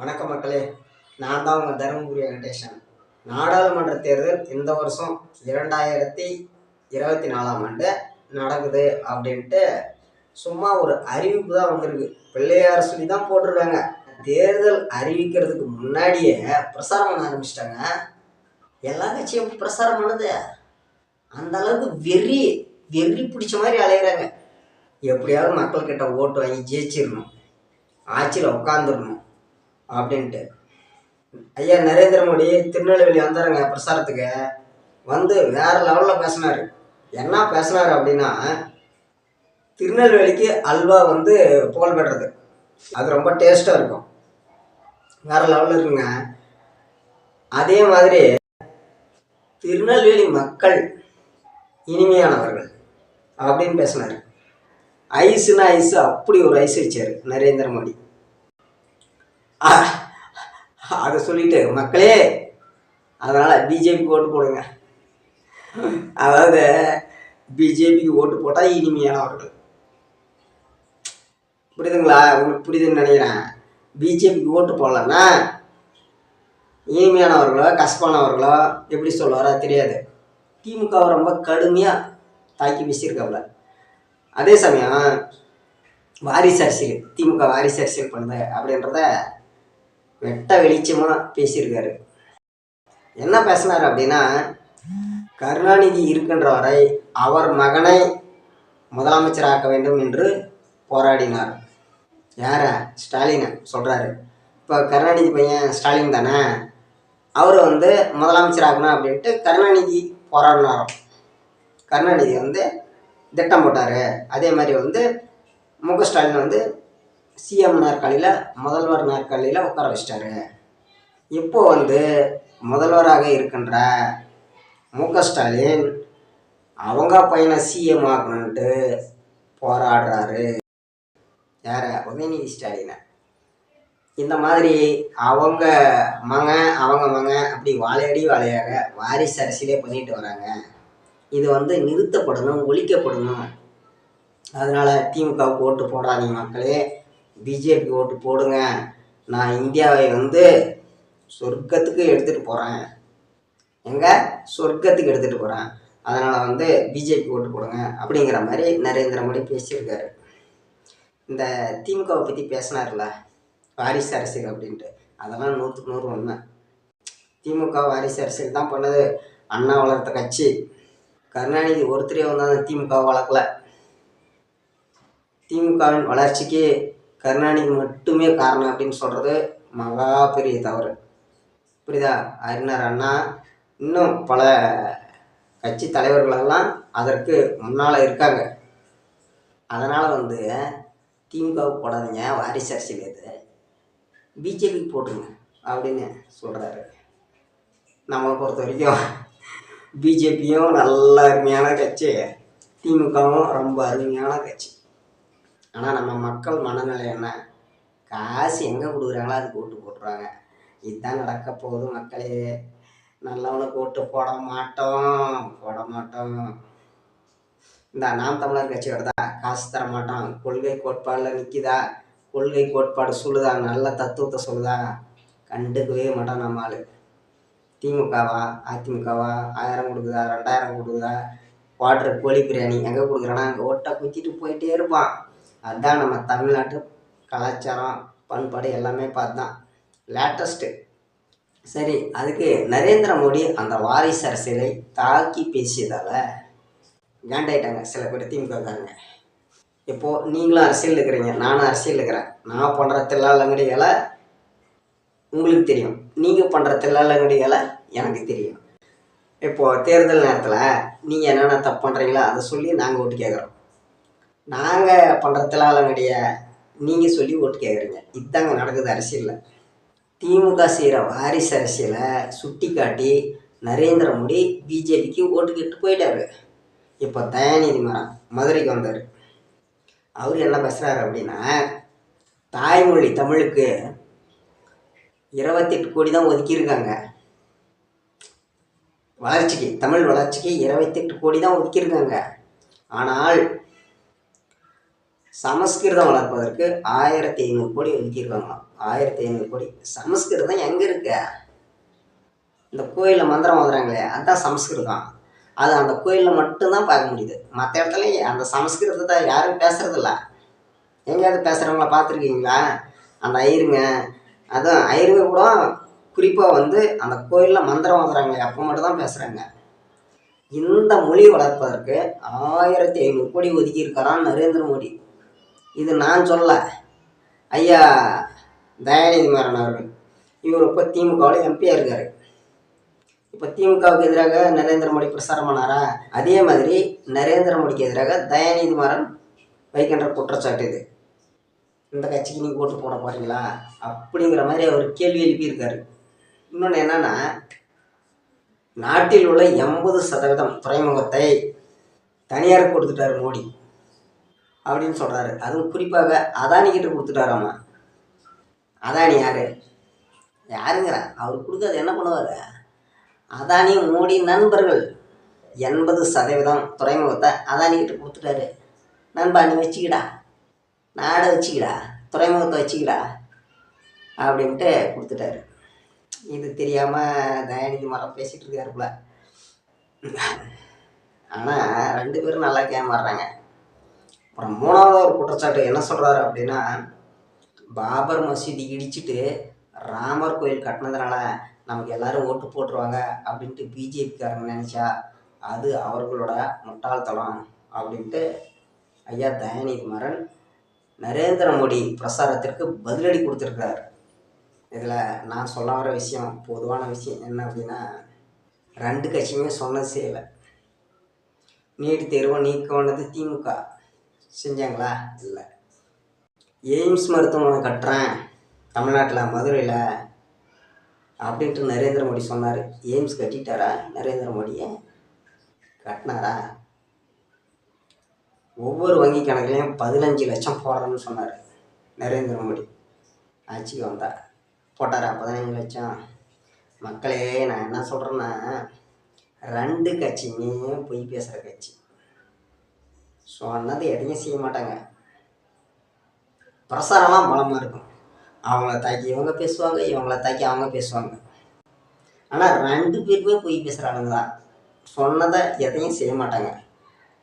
வணக்கம் மக்களே. நான் தான் உங்கள் தருமபுரி வெங்கடேஷன் நாடாளுமன்ற தேர்தல் இந்த வருஷம் இரண்டாயிரத்தி இருபத்தி நாலாம் ஆண்டு நடக்குது அப்படின்ட்டு சும்மா ஒரு அறிவிப்பு தான் வந்திருக்கு. பிள்ளையார் சொல்லி தான் போட்டிருக்காங்க. தேர்தல் அறிவிக்கிறதுக்கு முன்னாடியே பிரசாரம் பண்ண ஆரம்பிச்சிட்டாங்க. எல்லா கட்சியும் பிரசாரம் பண்ணுது. அந்த அளவுக்கு வெறி வெறி பிடிச்ச மாதிரி அலையிறாங்க. எப்படியாவது மக்கள்கிட்ட ஓட்டு வாங்கி ஜெயிச்சிடணும். ஆட்சியில் உட்காந்துடணும் அப்படின்ட்டு. ஐயா நரேந்திர மோடி திருநெல்வேலி வந்தாருங்க பிரசாரத்துக்கு. வந்து வேற லெவலில் பேசினார். என்ன பேசினார் அப்படின்னா திருநெல்வேலிக்கு அல்வா வந்து புகழ் பெற்றது. அது ரொம்ப டேஸ்ட்டாக இருக்கும். வேற லெவலில் இருக்குங்க. அதே மாதிரி திருநெல்வேலி மக்கள் இனிமையானவர்கள் அப்படின்னு பேசினார். ஐஸ்னா ஐஸ் அப்படி ஒரு ஐஸ் வச்சார் நரேந்திர மோடி. அதை சொல்லிட்டு மக்களே அதனால் பிஜேபிக்கு ஓட்டு போடுங்க. அதாவது பிஜேபிக்கு ஓட்டு போட்டால் இனிமையானவர்கள் புரியுதுங்களா? உங்களுக்கு புரியுதுன்னு நினைக்கிறேன். பிஜேபிக்கு ஓட்டு போடலன்னா இனிமையானவர்களோ கஷ்டமானவர்களோ எப்படி சொல்லுவாரோ தெரியாது. திமுகவை ரொம்ப கடுமையாக தாக்கி வீசியிருக்காப்புல. அதே சமயம் வாரிசு அரசியல் திமுக வாரிசு அரசியல் பண்ணுது அப்படின்றத வெட்ட வெளிச்சமாக பேசியிருக்காரு. என்ன பேசினார் அப்படின்னா கருணாநிதி இருக்கின்ற வரை அவர் மகனை முதலமைச்சராக்க வேண்டும் என்று போராடினார். யார? ஸ்டாலினை சொல்கிறாரு இப்போ கருணாநிதி பையன் ஸ்டாலின் தானே அவர் வந்து முதலமைச்சராகணும் அப்படின்ட்டு கருணாநிதி போராடினாராம். கருணாநிதி வந்து திட்டம் போட்டார். அதே மாதிரி வந்து முக ஸ்டாலின் வந்து சிஎம் நாற்காலியில் முதல்வர் நாற்காலியில் உட்கார வச்சிட்டாரு. இப்போ வந்து முதல்வராக இருக்கின்ற மு க ஸ்டாலின் அவங்க பையனை சிஎம் ஆக்கணுன்ட்டு போராடுறாரு. யார? உதயநிதி ஸ்டாலினை. இந்த மாதிரி அவங்க மகன் அவங்க மகன் அப்படி வாழையடி வாழையாக வாரிசு அரசியலே பண்ணிட்டு வராங்க. இது வந்து நிறுத்தப்படணும் ஒழிக்கப்படணும். அதனால் திமுகவுக்கு ஓட்டு போடாதீங்க மக்களே. பிஜேபி ஓட்டு போடுங்க. நான் இந்தியாவை வந்து சொர்க்கத்துக்கு எடுத்துகிட்டு போகிறேன் எங்கே? சொர்க்கத்துக்கு எடுத்துகிட்டு போகிறேன் அதனால் வந்து பிஜேபி ஓட்டு போடுங்க அப்படிங்கிற மாதிரி நரேந்திர மோடி பேசியிருக்காரு. இந்த திமுகவை பற்றி பேசினார்ல வாரிசு அரசியல் அப்படின்ட்டு. அதெல்லாம் நூற்றுக்கு நூறு உண்மை. திமுக வாரிசு அரசியல் தான் பண்ணது. அண்ணா வளர்த்த கட்சி. கருணாநிதி ஒருத்தரே வந்து அந்த திமுக வளர்க்கல. திமுகவின் வளர்ச்சிக்கு கருணாநிதி மட்டுமே காரணம் அப்படின்னு சொல்கிறது மகா பெரிய தவறு. புரியுதா? அறிஞர் அண்ணா இன்னும் பல கட்சி தலைவர்களெல்லாம் அதற்கு முன்னால் இருக்காங்க. அதனால் வந்து திமுகவுக்கு போடாதீங்க வாரிசு அரசியல் இது. பிஜேபிக்கு போட்டுருங்க அப்படின்னு சொல்கிறாரு நம்மளை பொறுத்த வரைக்கும் பிஜேபியும் நல்ல அருமையான கட்சி திமுகவும் ரொம்ப அருமையான கட்சி. ஆனால் நம்ம மக்கள் மனநிலை என்ன? காசு எங்கே கொடுக்குறாங்களோ அதுக்கு ஓட்டு போட்டுருவாங்க. இதுதான் நடக்க போகுது மக்களே. நல்லவனுக்கு ஓட்டு போட மாட்டோம். போட மாட்டோம். இந்த நாம் தமிழர் கட்சி வருதா? காசு தர மாட்டோம். கொள்கை கோட்பாடில் நிற்கிதா கொள்கை கோட்பாடு சொல்லுதா? நல்ல தத்துவத்தை சொல்லுதா? கண்டுக்கவே மாட்டோம் நம்ம ஆளு. திமுகவா? அதிமுகவா? ஆயிரம் கொடுக்குதா? ரெண்டாயிரம் கொடுக்குதா? வாட்ரு கோழி பிரியாணி எங்கே கொடுக்குறானா? அங்கே ஓட்டை குத்திட்டு போயிட்டே இருப்பான். அதுதான் நம்ம தமிழ்நாட்டு கலாச்சாரம் பண்பாடு எல்லாமே பார்த்தான் லேட்டஸ்ட்டு சரி அதுக்கு நரேந்திர மோடி அந்த வாரிசு அரசியலை தாக்கி பேசியதால் கேண்டாயிட்டாங்க சில பேர் திமுகக்காரங்க இப்போது நீங்களும் அரசியல் இருக்கிறீங்க நானும் அரசியல் இருக்கிறேன். நான் பண்ணுற தில்லாலங்கடிகளை உங்களுக்கு தெரியும். நீங்கள் பண்ணுற தில்லாலங்கடிகளை எனக்கு தெரியும். இப்போது தேர்தல் நேரத்தில் நீங்கள் என்னென்ன தப்பு பண்ணுறீங்களோ அதை சொல்லி நாங்கள் ஓட்டு கேட்குறோம் நாங்கள் பண்ணுற தில்லாலங்கடியை நீங்கள் சொல்லி ஓட்டு கேட்குறீங்க இதுதாங்க நடக்குது அரசியலில். திமுக செய்கிற வாரிசு அரசியலை சுட்டி காட்டி நரேந்திர மோடி பிஜேபிக்கு ஓட்டு கேட்டு போயிட்டாரு. இப்போ தயாநிதி மரம் மதுரைக்கு வந்தார். அவர் என்ன பேசுகிறாரு அப்படின்னா தாய்மொழி தமிழுக்கு இருபத்தெட்டு கோடி தான் ஒதுக்கியிருக்காங்க. வளர்ச்சிக்கு தமிழ் வளர்ச்சிக்கு இருபத்தெட்டு கோடி தான் ஒதுக்கியிருக்காங்க. ஆனால் சமஸ்கிருதம் வளர்ப்பதற்கு ஆயிரத்தி ஐநூறு கோடி ஒதுக்கியிருக்காங்களாம் ஆயிரத்தி ஐநூறு கோடி. சமஸ்கிருதம் எங்கே இருக்கு? இந்த கோயிலில் மந்திரம் ஓதுறாங்களே அதுதான் சமஸ்கிருதம். அது அந்த கோயிலில் மட்டும்தான் பார்க்க முடியுது. மற்ற இடத்துல அந்த சமஸ்கிருதத்தை யாரும் பேசுறதில்ல. எங்கேயாவது பேசுகிறவங்கள பார்த்துருக்கீங்களா? அந்த ஐயருங்க அதுவும் ஐயருங்க கூட குறிப்பாக வந்து அந்த கோயிலில் மந்திரம் வந்துறாங்களே அப்போ மட்டும்தான் பேசுகிறாங்க இந்த மொழி வளர்ப்பதற்கு ஆயிரத்தி ஐநூறு கோடி ஒதுக்கியிருக்காரான் நரேந்திர மோடி. இது நான் சொல்ல. ஐயா தயாநிதி மாறன் அவர்கள். இவர் இப்போ திமுகவில் எம்பியாக இருக்கார். இப்போ திமுகவுக்கு எதிராக நரேந்திர மோடி பிரசாரம் பண்ணாரா அதே மாதிரி நரேந்திர மோடிக்கு எதிராக தயாநிதி மாறன் வைக்கின்ற குற்றச்சாட்டு இது. இந்த கட்சிக்கு நீங்கள் ஓட்டு போட போகிறீங்களா அப்படிங்கிற மாதிரி அவர் கேள்வி எழுப்பியிருக்காரு. இன்னொன்று என்னென்னா நாட்டில் உள்ள எண்பது சதவீதம் துறைமுகத்தை தனியார் கொடுத்துட்டாரு மோடி. அப்படின்னு சொல்கிறாரு அதுவும் குறிப்பாக அதானிக்கிட்ட கொடுத்துட்டாராமா? அதானி யார்? யாருங்கிற? அவர் கொடுக்காது என்ன பண்ணுவார்? அதானி மோடி நண்பர்கள் எண்பது சதவீதம் துறைமுகத்தை அதானிக்கிட்ட கொடுத்துட்டாரு. நண்பா நீ வச்சுக்கிடா. நாடை வச்சுக்கிடா. துறைமுகத்தை வச்சுக்கிடா. அப்படின்ட்டு கொடுத்துட்டாரு. இது தெரியாமல் தயாநிதி மரம் பேசிகிட்டு இருக்காருக்குள்ள ஆனால் ரெண்டு பேரும் நல்லா கேமாறுறாங்க. அப்புறம் மூணாவது ஒரு குற்றச்சாட்டு என்ன சொல்கிறாரு அப்படின்னா பாபர் மசீதி இடிச்சிட்டு ராமர் கோயில் கட்டினதுனால நமக்கு எல்லாரும் ஓட்டு போட்டுருவாங்க அப்படின்ட்டு பிஜேபிக்காரங்க நினச்சா அது அவர்களோட முட்டாள்தனம் அப்படின்ட்டு ஐயா தயாநிதி மாறன் நரேந்திர மோடி பிரசாரத்திற்கு பதிலடி கொடுத்துருக்கிறார். இதில் நான் சொல்ல வர விஷயம் பொதுவான விஷயம் என்ன அப்படின்னா ரெண்டு கட்சியுமே சொன்னது செய்யலை நீட் தேர்வை நீக்கணுது திமுக. செஞ்சாங்களா? இல்லை. எய்ம்ஸ் மருத்துவமனை கட்டுறேன். தமிழ்நாட்டில் மதுரையில் அப்படின்ட்டு நரேந்திர மோடி சொன்னார். எய்ம்ஸ் கட்டிட்டாரா? நரேந்திர மோடியை கட்டினாரா? ஒவ்வொரு வங்கி கணக்குலையும் பதினஞ்சு லட்சம் போடுறேன்னு சொன்னார் நரேந்திர மோடி. ஆட்சிக்கு வந்தார் போட்டாரா பதினஞ்சு லட்சம்? மக்களே நான் என்ன சொல்கிறேன்னா ரெண்டு கட்சியுமே பொய் பேசுகிற கட்சி. சொன்னது எதையும் செய்ய மாட்டாங்க. பிரசாரம்லாம் பலமாக இருக்கும். அவங்கள தாக்கி இவங்க பேசுவாங்க இவங்கள தாக்கி அவங்க பேசுவாங்க. ஆனால் ரெண்டு பேருமே போய் பேசுகிறாங்க தான். சொன்னதை எதையும் செய்ய மாட்டாங்க.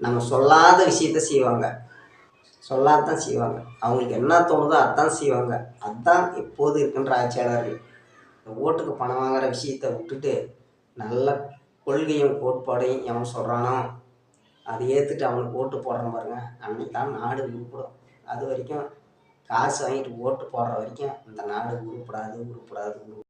நம்ம சொல்லாத விஷயத்த செய்வாங்க. சொல்லாதான் செய்வாங்க. அவங்களுக்கு என்ன தோணுதோ அதான் செய்வாங்க. அதுதான் எப்போது இருக்கின்ற ஆட்சியாளர்கள். இந்த ஓட்டுக்கு பணம் வாங்குற விஷயத்தை விட்டுட்டு நல்ல கொள்கையும் கோட்பாடையும் எவன் சொல்கிறானோ அதை ஏற்றுட்டு அவனுக்கு ஓட்டு போடுறான் பாருங்க. அன்னைக்கு தான் நாடு உருப்படும். அது வரைக்கும் காசு வாங்கிட்டு ஓட்டு போடுற வரைக்கும் இந்த நாடு உருப்படாது உருப்படாது உரு